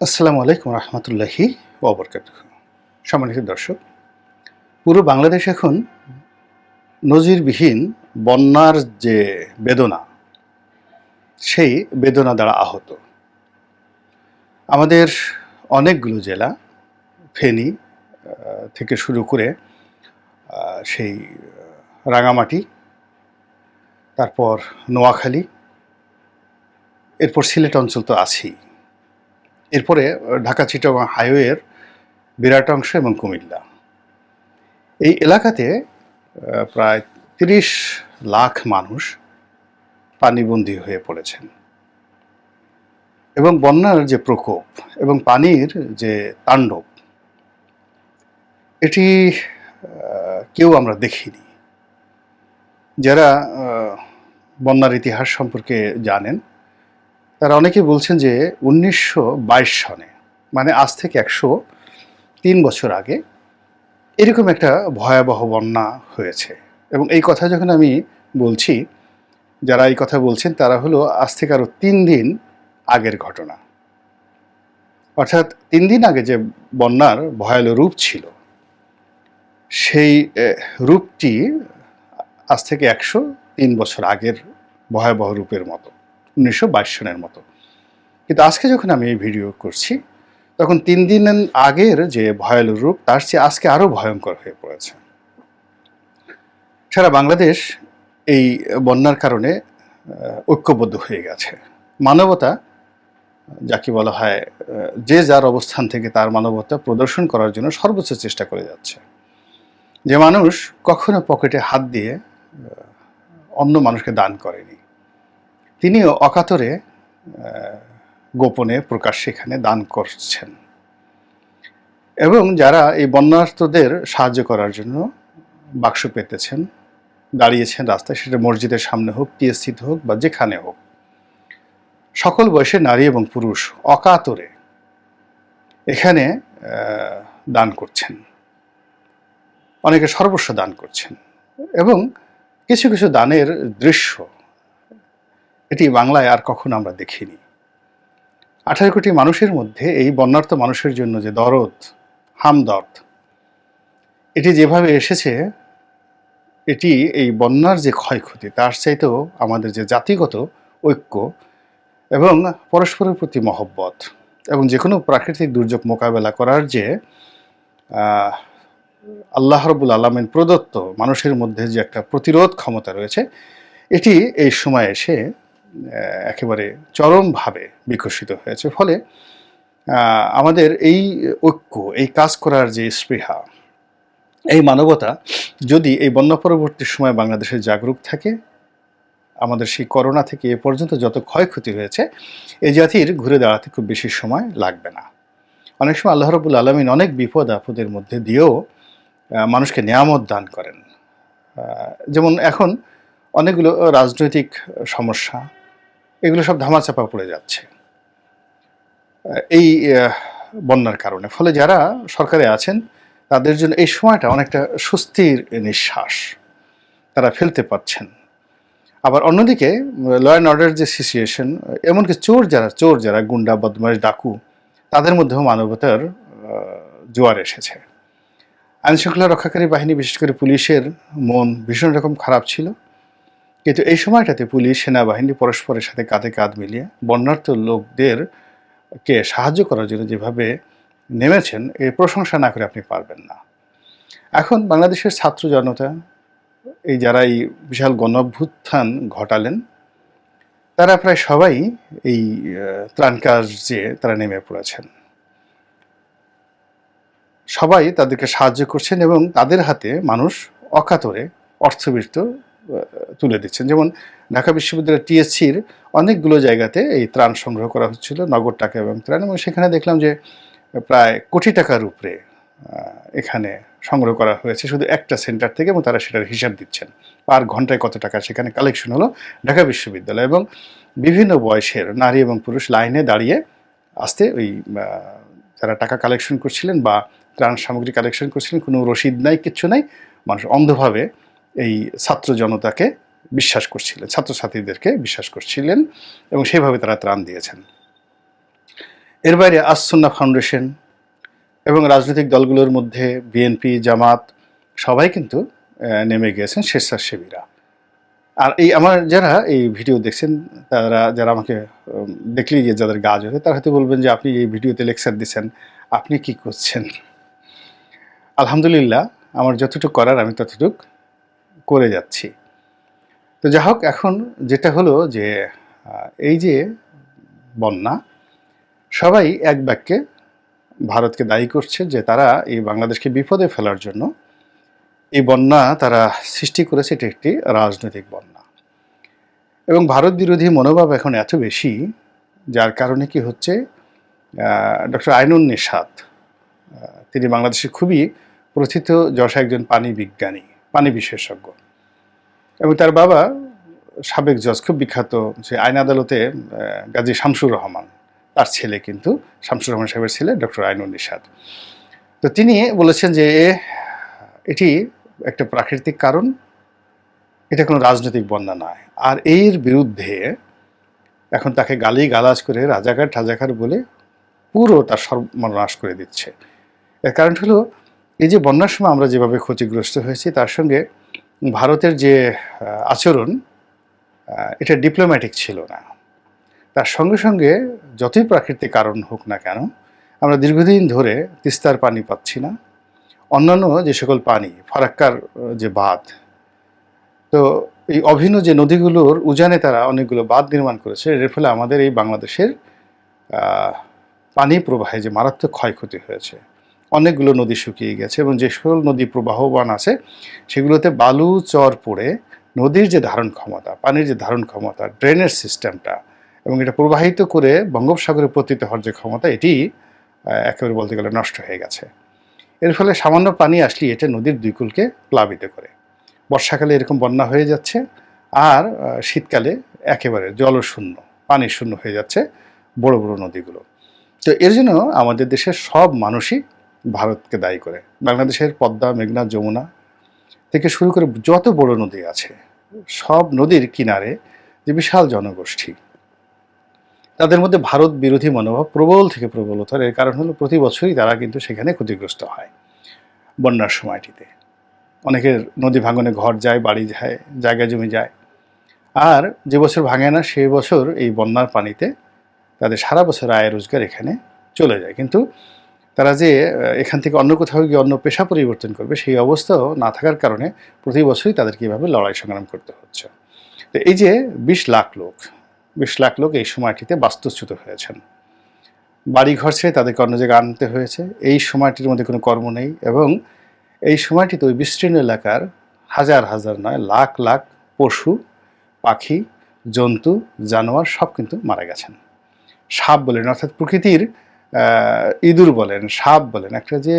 আসসালামু আলাইকুম রহমতুল্লাহি ওবরকাত সম্মানিত দর্শক, পুরো বাংলাদেশ এখন নজিরবিহীন বন্যার যে বেদনা, সেই বেদনা দ্বারা আহত। আমাদের অনেকগুলো জেলা, ফেনী থেকে শুরু করে সেই রাঙামাটি, তারপর নোয়াখালী, এরপর সিলেট অঞ্চল তো আছেই। এরপরে ঢাকা চিটাগাং হাইওয়ের বিরাট অংশ এবং কুমিল্লা। এই এলাকাতে প্রায় তিরিশ লাখ মানুষ পানিবন্দী হয়ে পড়েছেন। এবং বন্যার যে প্রকোপ এবং পানির যে তাণ্ডব, এটি কেউ আমরা দেখিনি। যারা বন্যার ইতিহাস সম্পর্কে জানেন তারা অনেকে বলছেন যে উনিশশো বাইশ সনে মানে আজ থেকে একশো তিন বছর আগে, এরকম একটা ভয়াবহ বন্যা হয়েছে। এবং এই কথা যখন আমি বলছি, যারা এই কথা বলছেন, তারা হলো আজ থেকে আরও তিন দিন আগের ঘটনা। অর্থাৎ তিন দিন আগে যে বন্যার ভয়াল রূপ ছিল, সেই রূপটি আজ থেকে একশো তিন বছর আগের ভয়াবহ রূপের মতো। উনিশশো বাইশ সনের মতো। কিন্তু আজকে যখন আমি এই ভিডিও করছি, তখন তিন দিন আগের যে ভয়াল রূপ, তার চেয়ে আজকে আরও ভয়ঙ্কর হয়ে পড়েছে। সারা বাংলাদেশ এই বন্যার কারণে ঐক্যবদ্ধ হয়ে গেছে। মানবতা, যাকে বলা হয় যে যার অবস্থান থেকে তার মানবতা প্রদর্শন করার জন্য সর্বোচ্চ চেষ্টা করে যাচ্ছে। যে মানুষ কখনো পকেটে হাত দিয়ে অন্য মানুষকে দান করেনি। তিনিও অকাতরে গোপনে প্রকাশ্যে এখানে দান করছেন। এবং যারা এই বন্যার্থদের সাহায্য করার জন্য বাক্স পেতেছেন, দাঁড়িয়েছেন রাস্তায়, সেটা মসজিদের সামনে হোক, টিএসসিতে হোক বা যেখানে হোক, সকল বয়সের নারী এবং পুরুষ অকাতরে এখানে দান করছেন। অনেকে সর্বস্ব দান করছেন এবং কিছু কিছু দানের দৃশ্য এটি বাংলায় আর কখনো আমরা দেখিনি। আঠারো কোটি মানুষের মধ্যে এই বন্যার্থ মানুষের জন্য যে দরদ, হামদর্দ, এটি যেভাবে এসেছে, এটি এই বন্যার যে ক্ষয়ক্ষতি, তার চাইতেও আমাদের যে জাতিগত ঐক্য এবং পরস্পরের প্রতি মহব্বত এবং যে কোনো প্রাকৃতিক দুর্যোগ মোকাবেলা করার যে আল্লাহ রবুল আলমেন প্রদত্ত মানুষের মধ্যে যে একটা প্রতিরোধ ক্ষমতা রয়েছে, এটি এই সময় এসে একেবারে চরমভাবে বিকশিত হয়েছে। ফলে আমাদের এই ঐক্য, এই কাজ করার যে স্পৃহা, এই মানবতা, যদি এই বন্যা পরবর্তী সময় বাংলাদেশে জাগরুক থাকে, আমাদের সেই করোনা থেকে এ পর্যন্ত যত ক্ষয়ক্ষতি হয়েছে এই জাতির ঘুরে দাঁড়াতে খুব বেশি সময় লাগবে না। অনেক সময় আল্লাহ রবুল আলমিন অনেক বিপদ আপদের মধ্যে দিয়েও মানুষকে নিয়ামত দান করেন। যেমন এখন অনেকগুলো রাজনৈতিক সমস্যা এগুলো সব ধামাচাপা পড়ে যাচ্ছে। এই বন্যার কারণে। ফলে যারা সরকারে আছেন, তাদের জন্য এই সময়টা অনেকটা স্বস্তির নিঃশ্বাস। তারা ফেলতে পারছেন। আবার অন্যদিকে, ল অ্যান্ড অর্ডার যে সিচুয়েশন, এমনকি চোর যারা চোর যারা, গুন্ডা, বদমাশ, ডাকু, তাদের মধ্যেও মানবতার জোয়ার এসেছে। আইনশৃঙ্খলা রক্ষাকারী বাহিনী, বিশেষ করে পুলিশের মন ভীষণ রকম খারাপ ছিল। কিন্তু এই সময়টাতে পুলিশ, সেনাবাহিনী পরস্পরের সাথে কাঁধে কাঁধ মিলিয়ে বন্যার্থ লোকদের কে সাহায্য করার জন্য যেভাবে নেমেছেন এই প্রশংসা না করে আপনি পারবেন না। এখন বাংলাদেশের ছাত্র জনতা, এই যারা এই বিশাল গণভ্যুত্থান ঘটালেন, তারা প্রায় সবাই এই ত্রাণ কাজে তারা নেমে পড়েছেন। সবাই তাদেরকে সাহায্য করছেন এবং তাদের হাতে মানুষ অকাতরে অর্থবৃত্ত তুলে দিচ্ছেন। যেমন ঢাকা বিশ্ববিদ্যালয় টিএসসির অনেকগুলো জায়গাতে এই ত্রাণ সংগ্রহ করা হচ্ছিল, নগদ টাকা এবং ত্রাণ, এবং সেখানে দেখলাম যে প্রায় কোটি টাকার উপরে এখানে সংগ্রহ করা হয়েছে শুধু একটা সেন্টার থেকে, এবং তারা সেটার হিসাব দিচ্ছেন। পার ঘন্টায় কত টাকা? সেখানে কালেকশন হলো ঢাকা বিশ্ববিদ্যালয়, এবং বিভিন্ন বয়সের নারী এবং পুরুষ লাইনে দাঁড়িয়ে আসতে ওই যারা টাকা কালেকশন করছিলেন বা ত্রাণ সামগ্রী কালেকশন করছিলেন, কোনো রসিদ নাই কিচ্ছু নাই, মানুষ অন্ধভাবে এই ছাত্র জনতাকে বিশ্বাস করছিলেন, ছাত্রছাত্রীদেরকে বিশ্বাস করছিলেন এবং সেইভাবে তারা ত্রাণ দিয়েছেন। এর বাইরে আসন্না ফাউন্ডেশন এবং রাজনৈতিক দলগুলোর মধ্যে বিএনপি জামাত সবাই কিন্তু নেমে গিয়েছেন স্বেচ্ছাসেবীরা। আর এই আমার যারা এই ভিডিও দেখছেন, তারা যারা আমাকে দেখলেই যে যাদের গা জ্বলে, তারা হয়তো বলবেন যে আপনি এই ভিডিওতে লেকচার দিচ্ছেন, আপনি কি করছেন? আলহামদুলিল্লাহ, আমার যতটুকু করার আমি ততটুকু করে যাচ্ছি। তো যা হোক এখন যেটা হলো যে এই যে বন্যা, সবাই এক বাক্যে ভারতকে দায়ী করছে যে, তারা এই বাংলাদেশকে বিপদে ফেলার জন্য এই বন্যা তারা সৃষ্টি করেছে, এটি একটি রাজনৈতিক বন্যা। এবং ভারত বিরোধী মনোভাব এখন এত বেশি, যার কারণে কি হচ্ছে ডক্টর আইনুন নিষাদ তিনি বাংলাদেশে খুবই প্রথিত, যশা একজন পানি বিজ্ঞানী। পানি বিশেষজ্ঞ। এবং তার বাবা সাবেক জজ, খুব বিখ্যাত যে আইন আদালতে গাজী শামসুর রহমান, তার ছেলে কিন্তু শামসুর রহমান সাহেবের ছেলে, ডক্টর আইনুল নিষাদ তো তিনি বলেছেন যে এটি একটা প্রাকৃতিক কারণ, এটা কোনো রাজনৈতিক বন্যা নয়। আর এর বিরুদ্ধে এখন তাকে গালি গালাজ করে রাজাকার ঠাজাকার বলে পুরো তার সর্বনাশ করে দিচ্ছে। এর কারণ হলো এই যে বন্যার সময় আমরা যেভাবে ক্ষতিগ্রস্ত হয়েছি, তার সঙ্গে ভারতের যে আচরণ এটা ডিপ্লোম্যাটিক ছিল না। তার সঙ্গে সঙ্গে যতই প্রাকৃতিক কারণ হোক না কেন, আমরা দীর্ঘদিন ধরে তিস্তার পানি পাচ্ছি না। অন্যান্য যে সকল পানি, ফারাক্কার যে বাঁধ, তো এই অভিন্ন যে নদীগুলোর উজানে তারা অনেকগুলো বাঁধ নির্মাণ করেছে, এর ফলে আমাদের এই বাংলাদেশের পানি প্রবাহে যে মারাত্মক ক্ষয়ক্ষতি হয়েছে। অনেকগুলো নদী শুকিয়ে গেছে এবং যে সকল নদী প্রবাহবান আছে, সেগুলোতে বালু, চর পড়ে নদীর যে ধারণ ক্ষমতা, পানির যে ধারণ ক্ষমতা ড্রেনের সিস্টেমটা এবং এটা প্রবাহিত করে বঙ্গোপসাগরে পতিত হওয়ার যে ক্ষমতা, এটি একেবারে বলতে গেলে নষ্ট হয়ে গেছে। এর ফলে সামান্য পানি আসলে এটা নদীর দুই কূলকে প্লাবিত করে। বর্ষাকালে এরকম বন্যা হয়ে যাচ্ছে আর শীতকালে একেবারে জলশূন্য পানি শূন্য হয়ে যাচ্ছে বড় বড় নদীগুলো। তো এর জন্য আমাদের দেশের সব মানুষই ভারতকে দায়ী করে। বাংলাদেশের পদ্মা, মেঘনা, যমুনা থেকে শুরু করে যত বড় নদী আছে, সব নদীর কিনারে যে বিশাল জনগোষ্ঠী, তাদের মধ্যে ভারত বিরোধী মনোভাব প্রবল থেকে প্রবলতর। এর কারণ হলো প্রতি বছরই তারা কিন্তু সেখানে ক্ষতিগ্রস্ত হয় বন্যার সময়টিতে। অনেকের নদী ভাঙনে ঘর যায়, বাড়ি যায়, জায়গা জমি যায়। আর যে বছর ভাঙে না সেই বছর এই বন্যার পানিতে তাদের সারা বছর আয় রোজগার এখানে চলে যায়। কিন্তু তারা যে এখান থেকে অন্য কোথাও গিয়ে অন্য পেশা পরিবর্তন করবে, সেই অবস্থাও না থাকার কারণে প্রতি বছরই তাদেরকে এভাবে লড়াই সংগ্রাম করতে হচ্ছে। তো এই যে, বিশ লাখ লোক, বিশ লাখ লোক এই সময়টিতে বাস্তুচ্যুত হয়েছেন। বাড়িঘর ছেড়ে তাদেরকে অন্য জায়গায় আনতে হয়েছে। এই সময়টির মধ্যে কোনো কর্ম নেই এবং এই সময়টিতে ওই বিস্তীর্ণ এলাকার হাজার হাজার নয়, লাখ লাখ পশু, পাখি, জন্তু, জানোয়ার সব কিন্তু মারা গেছেন। সাপ বলেন অর্থাৎ প্রকৃতির ইঁদুর বলেন, সাপ বলেন, একটা যে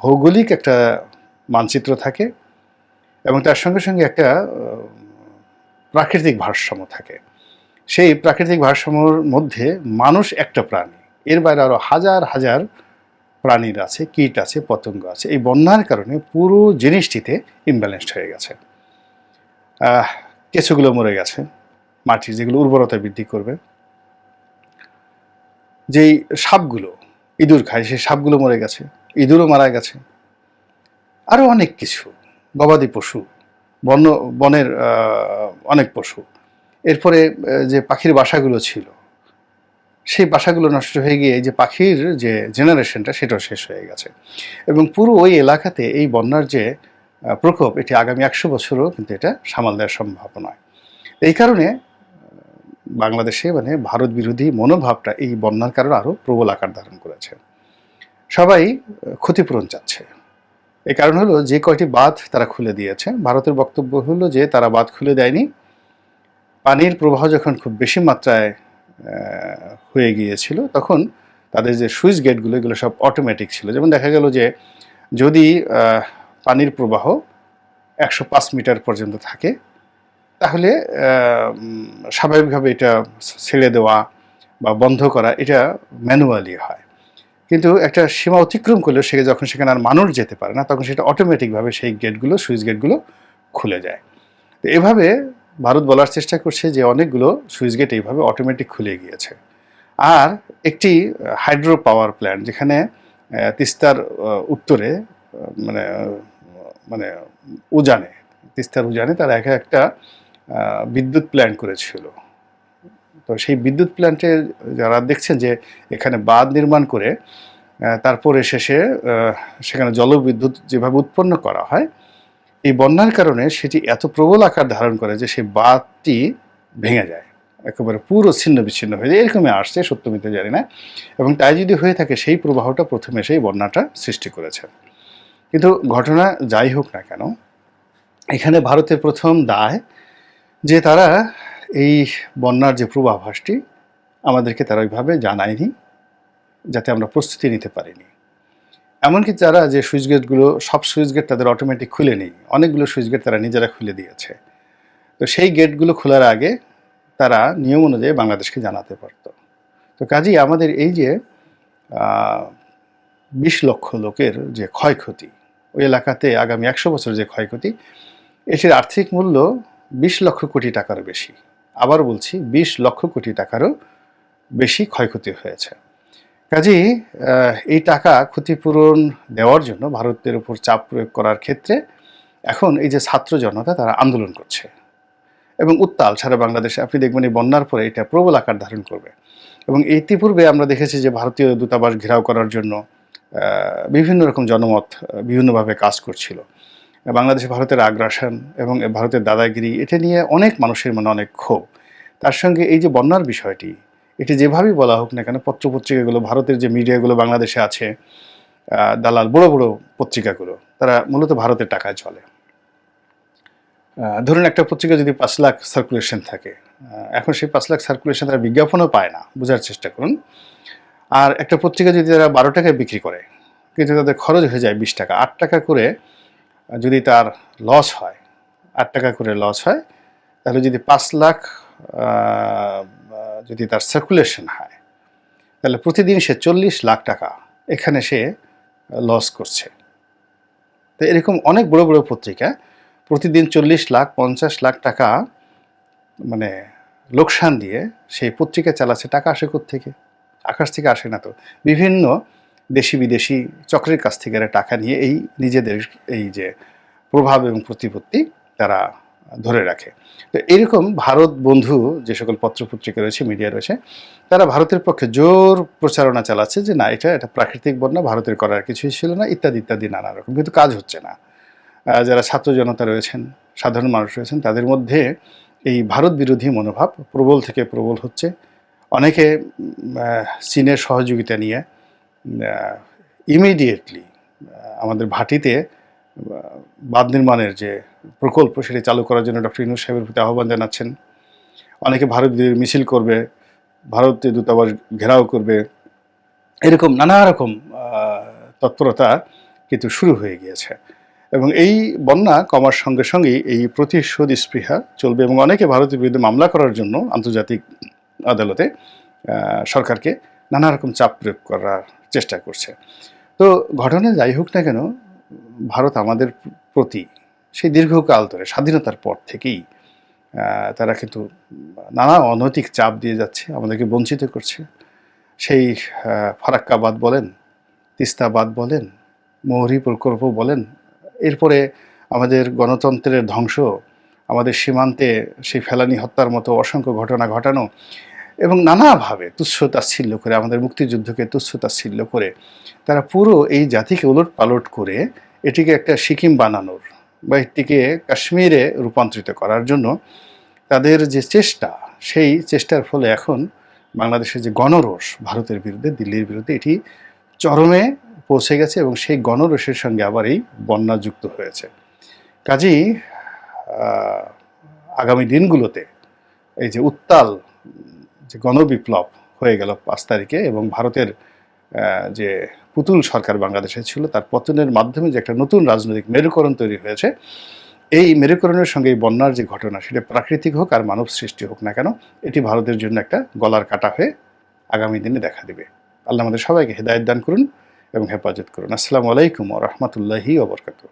ভৌগোলিক একটা মানচিত্র থাকে এবং তার সঙ্গে সঙ্গে একটা প্রাকৃতিক ভারসাম্য থাকে। সেই প্রাকৃতিক ভারসাম্যর মধ্যে মানুষ একটা প্রাণী। এর বাইরে আরও হাজার হাজার প্রাণীর আছে, কীট আছে, পতঙ্গ আছে। এই বন্যার কারণে পুরো জিনিসটিতে ইমব্যালেন্সড হয়ে গেছে। কেঁচোগুলো মরে গেছে, মাটির যেগুলো উর্বরতা বৃদ্ধি করবে। যেই সাপগুলো, ইঁদুর খায়, সেই সাপগুলো মরে গেছে, ইঁদুরও মারা গেছে। আরও অনেক কিছু, গবাদি পশু, বন্য, বনের অনেক পশু। এরপরে যে পাখির বাসাগুলো ছিল, সেই বাসাগুলো নষ্ট হয়ে গিয়ে যে পাখির যে জেনারেশনটা, সেটাও শেষ হয়ে গেছে। এবং পুরো ওই এলাকাতে এই বন্যার যে প্রকোপ, এটি আগামী একশো বছরও কিন্তু এটা সামাল দেওয়ার সম্ভব নয়। এই কারণে বাংলাদেশে মানে ভারত বিরোধী মনোভাবটা এই বন্যার কারণে আরও প্রবল আকার ধারণ করেছে। সবাই ক্ষতিপূরণ চাচ্ছে। এই কারণ হলো যে কয়টি বাঁধ তারা খুলে দিয়েছে, ভারতের বক্তব্য হলো যে তারা বাঁধ খুলে দেয়নি। পানির প্রবাহ যখন খুব বেশি মাত্রায় হয়ে গিয়েছিল, তখন তাদের যে সুইচ গেটগুলো, এগুলো সব অটোমেটিক ছিল। যেমন দেখা গেল যে যদি পানির প্রবাহ একশো পাঁচ মিটার পর্যন্ত থাকে তাহলে স্বাভাবিকভাবে এটা ছেড়ে দেওয়া বা বন্ধ করা এটা ম্যানুয়ালি হয়। কিন্তু একটা সীমা অতিক্রম করলে সে যখন সেখানে আর মানুষ যেতে পারে না, তখন সেটা অটোমেটিকভাবে সেই গেটগুলো সুইচ গেটগুলো খুলে যায়। তো এভাবে ভারত বলার চেষ্টা করছে যে অনেকগুলো সুইচ গেট এইভাবে অটোমেটিক খুলে গিয়েছে। আর একটি হাইড্রো পাওয়ার প্ল্যান্ট যেখানে তিস্তার উত্তরে মানে মানে উজানে, তিস্তার উজানে তারা এক একটা বিদ্যুৎ প্ল্যান্ট করেছিল। তো সেই বিদ্যুৎ প্ল্যান্টে যারা দেখছেন যে এখানে বাঁধ নির্মাণ করে তারপরে শেষে সেখানে জলবিদ্যুৎ যেভাবে উৎপন্ন করা হয়, এই বন্যার কারণে সেটি এত প্রবল আকার ধারণ করে যে সেই বাঁধটি ভেঙে যায়। একেবারে পুরো ছিন্ন বিচ্ছিন্ন হয়ে যায়। এরকমই আসছে সত্যমিতে জানি না। এবং তাই যদি হয়ে থাকে, সেই প্রবাহটা প্রথমে সেই বন্যাটা সৃষ্টি করেছে। কিন্তু ঘটনা যাই হোক না কেন, এখানে ভারতের প্রথম দায় যে তারা এই বন্যার যে পূর্বাভাসটি আমাদেরকে তারা ওইভাবে জানায়নি, যাতে আমরা প্রস্তুতি নিতে পারিনি। এমনকি যারা যে সুইচ গেটগুলো, সব সুইচ গেট তাদের অটোমেটিক খুলে নেই, অনেকগুলো সুইচ গেট তারা নিজেরা খুলে দিয়েছে। তো সেই গেটগুলো খোলার আগে তারা নিয়ম অনুযায়ী বাংলাদেশকে জানাতে পারত। তো কাজেই আমাদের এই যে বিশ লক্ষ লোকের যে ক্ষয়ক্ষতি, ওই এলাকাতে আগামী একশো বছর যে ক্ষয়ক্ষতি, এটির আর্থিক মূল্য বিশ লক্ষ কোটি টাকারও বেশি। আবার বলছি, বিশ লক্ষ কোটি টাকারও বেশি ক্ষয়ক্ষতি হয়েছে। কাজেই এই টাকা ক্ষতিপূরণ দেওয়ার জন্য ভারতের উপর চাপ প্রয়োগ করার ক্ষেত্রে এখন এই যে ছাত্র জনতা, তারা আন্দোলন করছে। এবং উত্তাল, সারা বাংলাদেশে। আপনি দেখবেন এই বন্যার পরে এটা প্রবল আকার ধারণ করবে। এবং ইতিপূর্বে আমরা দেখেছি যে ভারতীয় দূতাবাস ঘেরাও করার জন্য বিভিন্ন রকম জনমত বিভিন্নভাবে কাজ করছিল। বাংলাদেশে ভারতের আগ্রাসন এবং ভারতের দাদাগিরি, এটা নিয়ে অনেক মানুষের মনে অনেক ক্ষোভ। তার সঙ্গে এই যে বন্যার বিষয়টি, এটি যেভাবেই বলা হোক না কেন, পত্রপত্রিকাগুলো, ভারতের যে মিডিয়াগুলো বাংলাদেশে আছে দালাল, বড় বড় পত্রিকাগুলো, তারা মূলত ভারতের টাকায় চলে। ধরুন একটা পত্রিকা যদি পাঁচ লাখ সার্কুলেশন থাকে এখন সেই পাঁচ লাখ সার্কুলেশন তারা বিজ্ঞাপনও পায় না, বোঝার চেষ্টা করুন। আর একটা পত্রিকা যদি তারা বারো টাকায় বিক্রি করে, কিন্তু তাদের খরচ হয়ে যায় বিশ টাকা, আট টাকা করে যদি তার লস হয়, আট টাকা করে লস হয়, তাহলে যদি পাঁচ লাখ যদি তার সার্কুলেশন হয়, তাহলে প্রতিদিন সে চল্লিশ লাখ টাকা এখানে সে লস করছে। তো এরকম অনেক বড় বড় পত্রিকা প্রতিদিন চল্লিশ লাখ, পঞ্চাশ লাখ টাকা মানে লোকসান দিয়ে সেই পত্রিকা চালাচ্ছে, টাকা আসে থেকে আকাশ থেকে আসে না তো। বিভিন্ন দেশি বিদেশি চক্রের কাছ থেকে এরা টাকা নিয়ে এই নিজেদের এই যে প্রভাব এবং প্রতিপত্তি তারা ধরে রাখে। তো এরকম ভারত বন্ধু যে সকল পত্রপত্রিকা রয়েছে, মিডিয়া রয়েছে, তারা ভারতের পক্ষে জোর প্রচারণা চালাচ্ছে যে না, এটা এটা প্রাকৃতিক বন্যা, ভারতের করার কিছুই ছিল না, ইত্যাদি ইত্যাদি, নানা রকম। কিন্তু কাজ হচ্ছে না। যারা ছাত্র জনতা রয়েছেন, সাধারণ মানুষ রয়েছেন, তাদের মধ্যে এই ভারত বিরোধী মনোভাব প্রবল থেকে প্রবল হচ্ছে। অনেকে চীনের সহযোগিতা নিয়ে ইমিডিয়েটলি আমাদের ভাটিতে বাঁধ নির্মাণের যে প্রকল্প সেটি চালু করার জন্য ডক্টর ইনুস সাহেবের প্রতি আহ্বান জানাচ্ছেন। অনেকে ভারত মিছিল করবে, ভারতীয় দূতাবাস ঘেরাও করবে। এরকম নানা রকম তৎপরতা কিন্তু শুরু হয়ে গিয়েছে। এবং এই বন্যা কমার সঙ্গে সঙ্গেই এই প্রতিশোধ স্পৃহা চলবে এবং অনেকে ভারতের বিরুদ্ধে মামলা করার জন্য আন্তর্জাতিক আদালতে সরকারকে নানা রকম চাপ প্রয়োগ করার চেষ্টা করছে। তো ঘটনা যাই হোক না কেন, ভারত আমাদের প্রতি সেই দীর্ঘকাল ধরে, স্বাধীনতার পর থেকেই তারা কিন্তু নানা অনৈতিক চাপ দিয়ে যাচ্ছে, আমাদেরকে বঞ্চিত করছে। সেই ফারাক্কাবাদ বলেন, তিস্তাবাদ বলেন, মৌরি প্রকল্প বলেন, এরপরে আমাদের গণতন্ত্রের ধ্বংস, আমাদের সীমান্তে সেই ফেলানি হত্যার মতো অসংখ্য ঘটনা ঘটানো এবং নানাভাবে তুচ্ছ তাচ্ছিল্য করে, আমাদের মুক্তিযুদ্ধকে তুচ্ছ তাচ্ছিল্য করে, তারা পুরো এই জাতিকে উলট পালট করে এটিকে একটা সিকিম বানানোর বা এটিকে কাশ্মীরে রূপান্তরিত করার জন্য তাদের যে চেষ্টা, সেই চেষ্টার ফলে এখন বাংলাদেশের যে গণরোষ ভারতের বিরুদ্ধে, দিল্লির বিরুদ্ধে, এটি চরমে পৌঁছে গেছে এবং সেই গণরোষের সঙ্গে আবার এই বন্যা যুক্ত হয়েছে। কাজেই আগামী দিনগুলোতে এই যে উত্তাল যে গণবিপ্লব হয়ে গেল পাঁচ তারিখে এবং ভারতের যে পুতুল সরকার বাংলাদেশে ছিল, তার পতনের মাধ্যমে যে একটা নতুন রাজনৈতিক মেরুকরণ তৈরি হয়েছে, এই মেরুকরণের সঙ্গে এই বন্যার যে ঘটনা, সেটা প্রাকৃতিক হোক আর মানব সৃষ্টি হোক না কেন, এটি ভারতের জন্য একটা গলার কাটা হয়ে আগামী দিনে দেখা দেবে। আল্লাহ আমাদের সবাইকে হেদায়ত দান করুন এবং হেফাজত করুন। আসসালামু আলাইকুম রহমতুল্লাহি ওবরকাতুহ